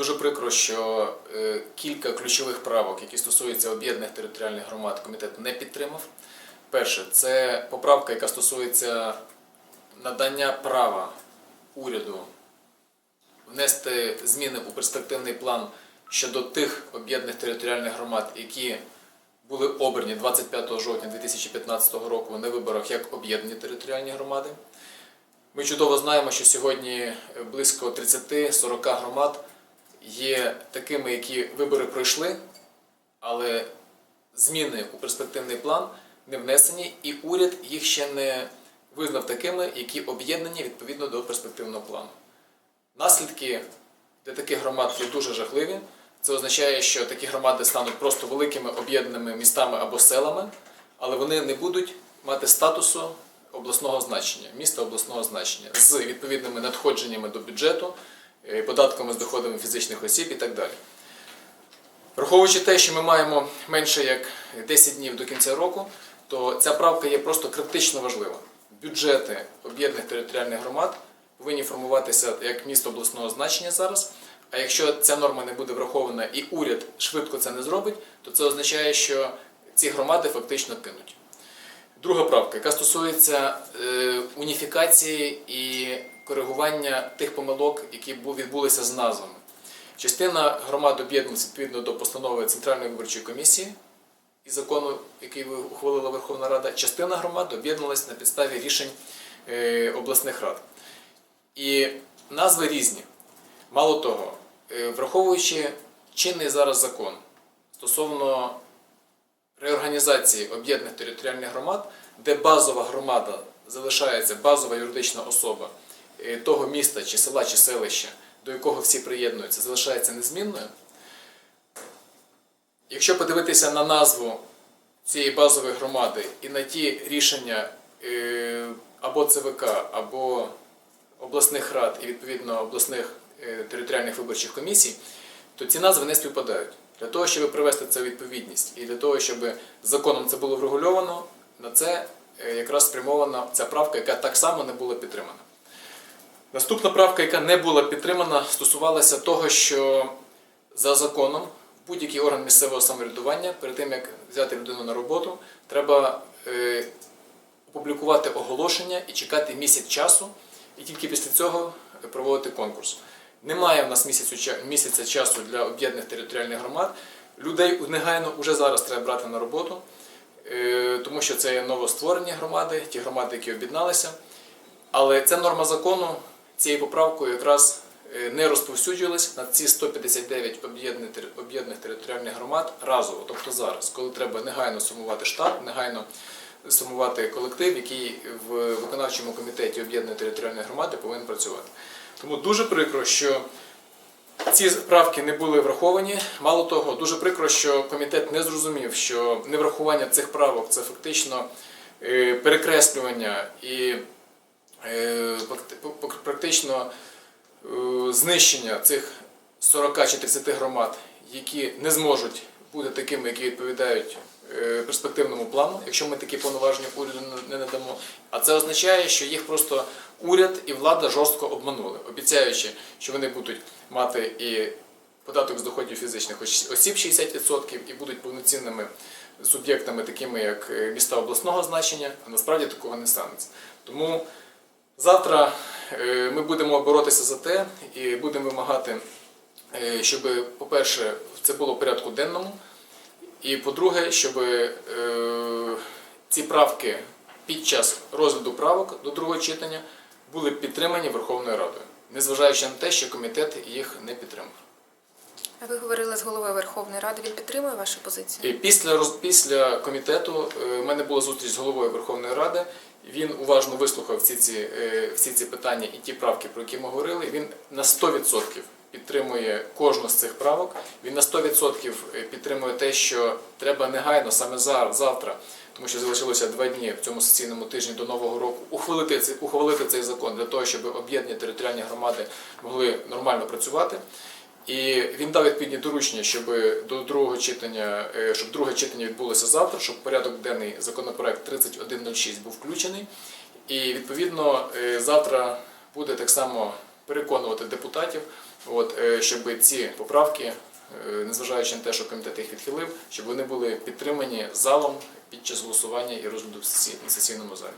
Дуже прикро, що е, кілька ключових правок, які стосуються об'єднаних територіальних громад, комітет не підтримав. Перше, це поправка, яка стосується надання права уряду внести зміни у перспективний план щодо тих об'єднаних територіальних громад, які були обрані 25 жовтня 2015 року на виборах як об'єднані територіальні громади. Ми чудово знаємо, що сьогодні близько 30-40 громад є такими, які вибори пройшли, але зміни у перспективний план не внесені, і уряд їх ще не визнав такими, які об'єднані відповідно до перспективного плану. Наслідки для таких громад є дуже жахливі. Це означає, що такі громади стануть просто великими об'єднаними містами або селами, але вони не будуть мати статусу обласного значення, міста обласного значення з відповідними надходженнями до бюджету, податками з доходами фізичних осіб і так далі. Враховуючи те, що ми маємо менше як 10 днів до кінця року, то ця правка є просто критично важлива. Бюджети об'єднаних територіальних громад повинні формуватися як місто обласного значення зараз. А якщо ця норма не буде врахована і уряд швидко це не зробить, то це означає, що ці громади фактично кинуть. Друга правка, яка стосується е, уніфікації і коригування тих помилок, які відбулися з назвами. Частина громад об'єднується відповідно до постанови Центральної виборчої комісії і закону, який ухвалила Верховна Рада. Частина громад об'єдналась на підставі рішень е, обласних рад. І назви різні. Мало того, е, враховуючи чинний зараз закон стосовно реорганізації об'єднаних територіальних громад, де базова громада залишається базова юридична особа е, того міста чи села чи селища, до якого всі приєднуються, залишається незмінною. Якщо подивитися на назву цієї базової громади і на ті рішення е, або ЦВК, або обласних рад і відповідно обласних е, територіальних виборчих комісій, то ці назви не співпадають. Для того, щоб привести це у відповідність і для того, щоб законом це було врегульовано, на це е, якраз спрямована ця правка, яка так само не була підтримана. Наступна правка, яка не була підтримана, стосувалася того, що за законом будь-який орган місцевого самоврядування перед тим, як взяти людину на роботу, треба е, опублікувати оголошення і чекати місяць часу, і тільки після цього проводити конкурс. Немає в нас місяця часу для об'єднаних територіальних громад. Людей негайно вже зараз треба брати на роботу, е, тому що це є новостворені громади, ті громади, які об'єдналися. Але ця норма закону цією поправкою якраз е, не розповсюджувалась на ці 159 об'єднаних територіальних громад разово, тобто зараз, коли треба негайно сформувати штат, негайно сформувати колектив, який в виконавчому комітеті об'єднаної територіальної громади повинен працювати. Тому дуже прикро, що ці правки не були враховані. Мало того, дуже прикро, що комітет не зрозумів, що неврахування цих правок це фактично е, перекреслювання і е, практично е, знищення цих 40 чи 30 громад, які не зможуть бути такими, які відповідають е, перспективному плану, якщо ми такі повноваження уряду не надамо. А це означає, що їх просто уряд і влада жорстко обманули, обіцяючи, що вони будуть мати і податок з доходів фізичних ос- осіб 60% і будуть повноцінними суб'єктами, такими як е, міста обласного значення, а насправді такого не станеться. Тому завтра е, ми будемо боротися за те і будемо вимагати, щоб, по-перше, це було в порядку денному, і по-друге, щоб е, ці правки під час розгляду правок до другого читання були підтримані Верховною Радою, незважаючи на те, що комітет їх не підтримав. А Ви говорили з головою Верховної Ради. Він підтримує вашу позицію? І після після комітету е, в мене була зустріч з головою Верховної Ради. Він уважно вислухав всі ці, е, всі ці питання і ті правки, про які ми говорили. Він на 100% підтримує кожну з цих правок. Він на 100% підтримує те, що треба негайно саме завтра, тому що залишилося два дні в цьому сесійному тижні до нового року, ухвалити цей, ухвалити цей закон для того, щоб об'єднані територіальні громади могли нормально працювати. І він дав відповідні доручення, щоб до другого читання, е, щоб друге читання відбулося завтра, щоб порядок денний законопроект 3106 був включений. І відповідно е, завтра буде так само переконувати депутатів От, е, щоб ці поправки, е, незважаючи на те, що комітет їх відхилив, щоб вони були підтримані залом під час голосування і розгляду в сесійному залі.